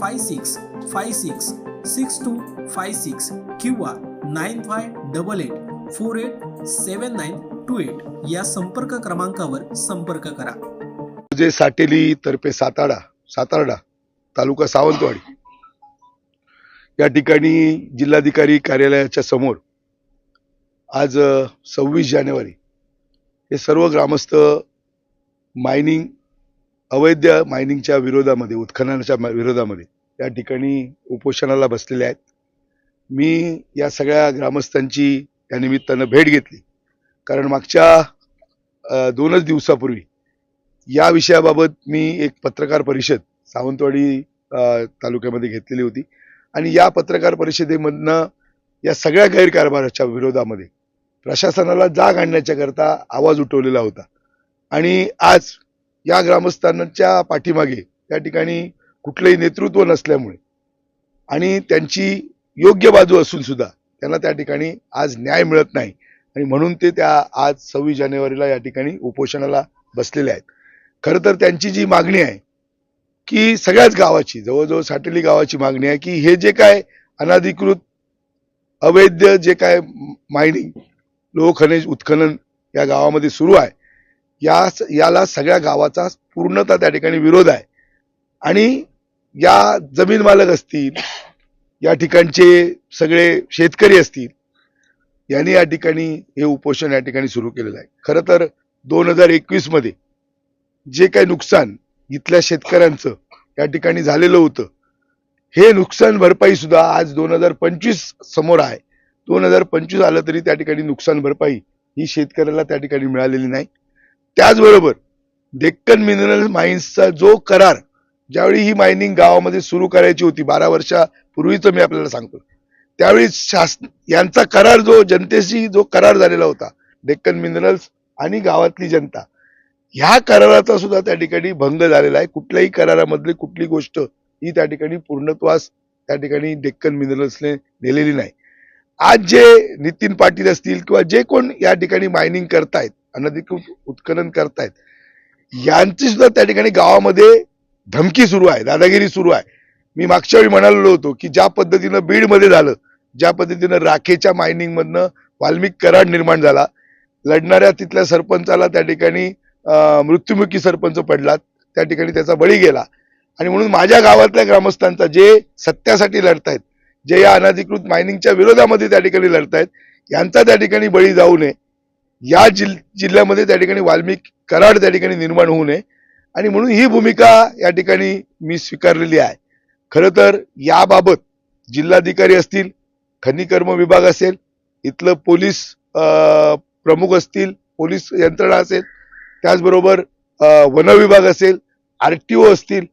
five six five six six two five six किंवा nine five double eight four eight seven nine two eight या संपर्क क्रमांकावर संपर्क करा. जे साटेली तर्फे सातारा सातारडा तालुका सावंतवाडी. या ठिकाणी जिल्हाधिकारी कार्यालयाच्या समोर आज सव्वीस जानेवारी हे सर्व ग्रामस्थ मायनिंग अवैध मायनिंगच्या विरोधामध्ये उत्खननाच्या विरोधामध्ये या ठिकाणी उपोषणाला बसलेले आहेत. मी या सगळ्या ग्रामस्थांची या निमित्तानं भेट घेतली. कारण मागच्या दोनच दिवसापूर्वी या विषयाबाबत मी एक पत्रकार परिषद सावंतवाडी तालुक्यामध्ये घेतलेली होती. आणि या पत्रकार परिषदेमधनं या सगळ्या गैरकारभाराच्या विरोधामध्ये प्रशासनाला जाग आणण्याच्याकरता आवाज उठवलेला होता. आणि आज या ग्रामस्थांच्या पाठीमागे त्या ठिकाणी कुठलंही नेतृत्व नसल्यामुळे आणि त्यांची योग्य बाजू असून सुद्धा त्यांना त्या ठिकाणी आज न्याय मिळत नाही. आणि म्हणून ते त्या आज सव्वीस जानेवारीला या ठिकाणी उपोषणाला बसलेले आहेत. खरं तर त्यांची जी मागणी आहे की सगळ्याच गावाची जवळजवळ साटेली गावाची मागणी आहे की हे जे काय अनाधिकृत अवैध जे काय मायनिंग लोह खनिज उत्खनन या गावामध्ये सुरू आहे या याला सगळ्या गावाचा पूर्णतः त्या ठिकाणी विरोध आहे. आणि या जमीन मालक असतील या ठिकाणचे सगळे शेतकरी असतील यांनी या ठिकाणी हे उपोषण या ठिकाणी सुरू केलेलं आहे. खरं तर दोन हजार एकवीसमध्ये जे काही नुकसान इथल्या शेतकऱ्यांचं या ठिकाणी झालेलं होतं हे नुकसान भरपाई सुद्धा आज दोन हजार पंचवीस समोर आहे. दोन हजार पंचवीस आलं तरी त्या ठिकाणी नुकसान भरपाई ही शेतकऱ्याला त्या ठिकाणी मिळालेली नाही. त्याचबरोबर डेक्कन मिनरल माइन्सचा जो करार ज्यावेळी ही मायनिंग गावामध्ये सुरू करायची होती बारा वर्षापूर्वीच मी आपल्याला सांगतो. त्यावेळी शासन यांचा करार जो जनतेशी जो करार झालेला होता डेक्कन मिनरल्स आणि गावातली जनता ह्या कराराचा सुद्धा त्या ठिकाणी भंग झालेला आहे. कुठल्याही करारामधली कुठली गोष्ट ही त्या ठिकाणी पूर्णत्वास त्या ठिकाणी डेक्कन मिनरल्सने नेलेली नाही. आज जे नितीन पाटील असतील किंवा जे कोण या ठिकाणी मायनिंग करतायत अनधिकृत उत्खनन करतायत. यांची सुद्धा त्या ठिकाणी गावामध्ये धमकी सुरू आहे दादागिरी सुरू आहे. मी मागच्या वेळी म्हणालो होतो की ज्या पद्धतीनं बीडमध्ये झालं ज्या पद्धतीनं राखेच्या मायनिंगमधनं वाल्मिक कराड निर्माण झाला लढणाऱ्या तिथल्या सरपंचाला त्या ठिकाणी मृत्युमुखी सरपंच पडला त्या ठिकाणी त्याचा बळी गेला. आणि म्हणून माझ्या गावातल्या ग्रामस्थांचा जे सत्यासाठी लढतायत जे या अनधिकृत मायनिंगच्या विरोधामध्ये त्या ठिकाणी लढतायत यांचा त्या ठिकाणी बळी जाऊ नये. या जिल जिल्ह्यामध्ये त्या ठिकाणी वाल्मिक कराड त्या ठिकाणी निर्माण होऊ नये. आणि म्हणून ही भूमिका या ठिकाणी मी स्वीकारलेली आहे. खरं तर याबाबत जिल्हाधिकारी असतील खनिकर्म विभाग असेल इथलं पोलीस प्रमुख असतील पोलीस यंत्रणा असेल त्याचबरोबर वन विभाग असेल आर टी ओ असतील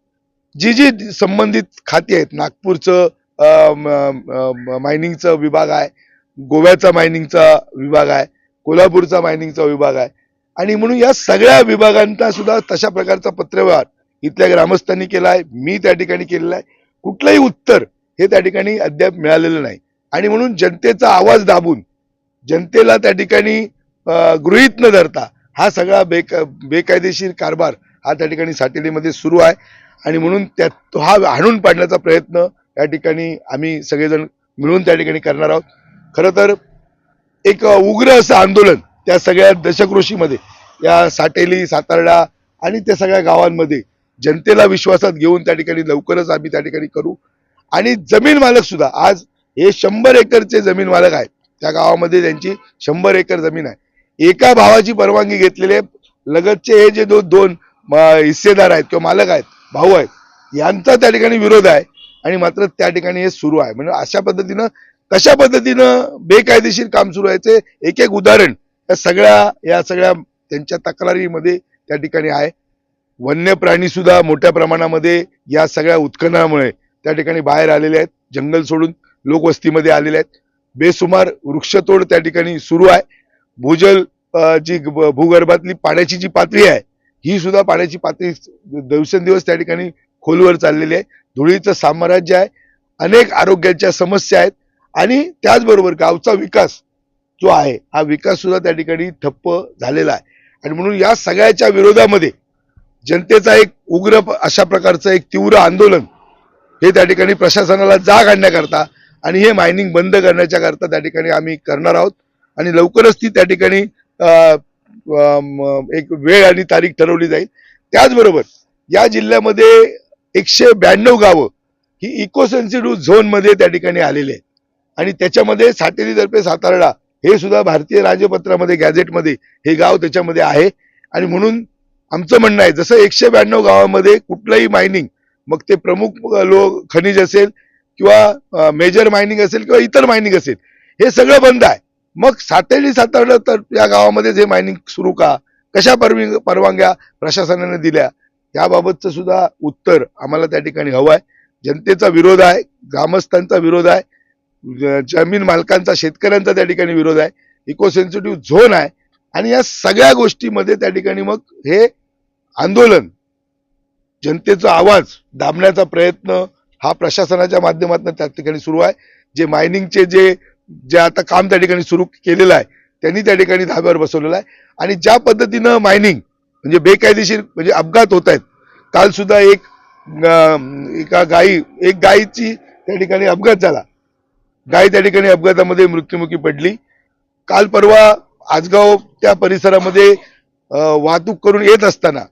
जी जी संबंधित खाती आहेत नागपूरचं मायनिंगचं मायनिंगचा विभाग आहे गोव्याचा मायनिंगचा विभाग आहे कोल्हापूरचा मायनिंगचा विभाग आहे. आणि म्हणून या सगळ्या विभागांना सुद्धा तशा प्रकारचा पत्रव्यवहार इथल्या ग्रामस्थांनी केला आहे मी त्या ठिकाणी केलेला आहे. कुठलंही उत्तर हे त्या ठिकाणी अद्याप मिळालेलं नाही. आणि म्हणून जनतेचा आवाज दाबून जनतेला त्या ठिकाणी गृहीत न धरता हा सगळा बेक बेकायदेशीर कारभार हा त्या ठिकाणी साटेलीमध्ये सुरू आहे. आणि म्हणून त्या तो हा हाणून पाडण्याचा प्रयत्न या ठिकाणी आम्ही सगळेजण मिळून त्या ठिकाणी करणार आहोत. खरं तर एक उग्र असं आंदोलन त्या सगळ्या दशकृषीमध्ये या साटेली सातारडा आणि त्या सगळ्या गावांमध्ये जनतेला विश्वासात घेऊन त्या ठिकाणी लवकरच आम्ही त्या ठिकाणी करू. आणि जमीन मालक सुद्धा आज हे शंभर एकरचे जमीन मालक आहेत. त्या गावामध्ये त्यांची शंभर एकर जमीन आहे. एका भावाची परवानगी घेतलेले लगतचे हे जे दो दोन म, हिस्सेदार आहेत किंवा मालक आहेत भाऊ आहेत यांचा त्या ठिकाणी विरोध आहे आणि मात्र त्या ठिकाणी हे सुरू आहे. म्हणजे अशा पद्धतीनं कशा पद्धतीनं बेकायदेशीर काम सुरू व्हायचे? एक एक उदाहरण या सगळ्या या सगळ्या त्यांच्या तक्रारीमध्ये त्या ठिकाणी आहे. वन्य प्राणी सुद्धा मोठ्या प्रमाणामध्ये या सगळ्या उत्खननामुळे त्या ठिकाणी बाहेर आलेले आहेत जंगल सोडून लोकवस्तीमध्ये आलेले आहेत. बेसुमार वृक्षतोड त्या ठिकाणी सुरू आहे. भूजल जी भूगर्भातली पाण्याची जी पातळी आहे ही सुद्धा पाण्याची पातळी दिवसेंदिवस त्या ठिकाणी खोलवर चाललेली आहे. धुळीचं साम्राज्य आहे. अनेक आरोग्याच्या समस्या आहेत. आणि त्याचबरोबर गावचा विकास जो आहे हा विकास सुद्धा त्या ठिकाणी ठप्प झालेला आहे. आणि म्हणून या सगळ्याच्या विरोधामध्ये जनतेचा एक उग्र अशा प्रकारचं एक तीव्र आंदोलन हे त्या ठिकाणी प्रशासनाला जाग आणण्याकरता आणि हे मायनिंग बंद करण्याच्या करता त्या ठिकाणी आम्ही करणार आहोत. आणि लवकरच ती त्या ठिकाणी एक वेळ आणि तारीख ठरवली जाईल. त्याचबरोबर या जिल्ह्यामध्ये एकशे ब्याण्णव गावं ही इको सेन्सिटिव्ह झोनमध्ये त्या ठिकाणी आलेली आहेत. आणि त्याच्यामध्ये सातेरीतर्फे सातारडा हे सुद्धा भारतीय राजपत्रामध्ये गॅझेटमध्ये हे गाव त्याच्यामध्ये आहे. आणि म्हणून आमचं म्हणणं आहे जसं एकशे ब्याण्णव गावामध्ये कुठलंही मायनिंग मग ते प्रमुख लोक लो खनिज असेल किंवा मेजर मायनिंग असेल किंवा इतर मायनिंग असेल हे सगळं बंद आहे. मग सातेरी सातारडा तर या गावामध्ये जे मायनिंग सुरू का कशा परवी परवानग्या प्रशासनाने दिल्या त्याबाबतचं सुद्धा उत्तर आम्हाला त्या ठिकाणी हवं आहे. जनतेचा विरोध आहे ग्रामस्थांचा विरोध आहे जमीन मालकांचा शेतकऱ्यांचा त्या ठिकाणी विरोध आहे इको सेन्सिटिव्ह झोन आहे. आणि या सगळ्या गोष्टीमध्ये त्या ठिकाणी मग हे आंदोलन जनतेचा आवाज दाबण्याचा प्रयत्न हा प्रशासनाच्या माध्यमातून त्या ठिकाणी सुरू आहे. जे मायनिंगचे जे जे आता काम त्या ठिकाणी सुरू केलेलं आहे त्यांनी त्या ठिकाणी धाब्यावर बसवलेलं आहे. आणि ज्या पद्धतीनं मायनिंग म्हणजे बेकायदेशीर म्हणजे अपघात होत आहेत कालसुद्धा एक एका गाई एक गायीची त्या ठिकाणी अपघात झाला. गाय त्या ठिकाणी अपघातामध्ये मृत्युमुखी पडली. काल परवा आजगाव त्या परिसरामध्ये वाहतूक करून येत असताना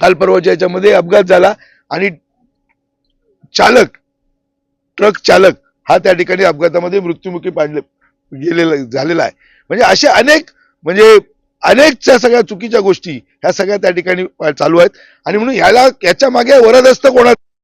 काल परवाच्या याच्यामध्ये अपघात झाला आणि चालक ट्रक चालक हा त्या ठिकाणी अपघातामध्ये मृत्युमुखी पाडले गेलेला झालेला आहे. म्हणजे असे अनेक म्हणजे अनेकच्या सगळ्या चुकीच्या गोष्टी ह्या सगळ्या त्या ठिकाणी चालू आहेत. आणि म्हणून ह्याला याच्या मागे वरदस्त कोणा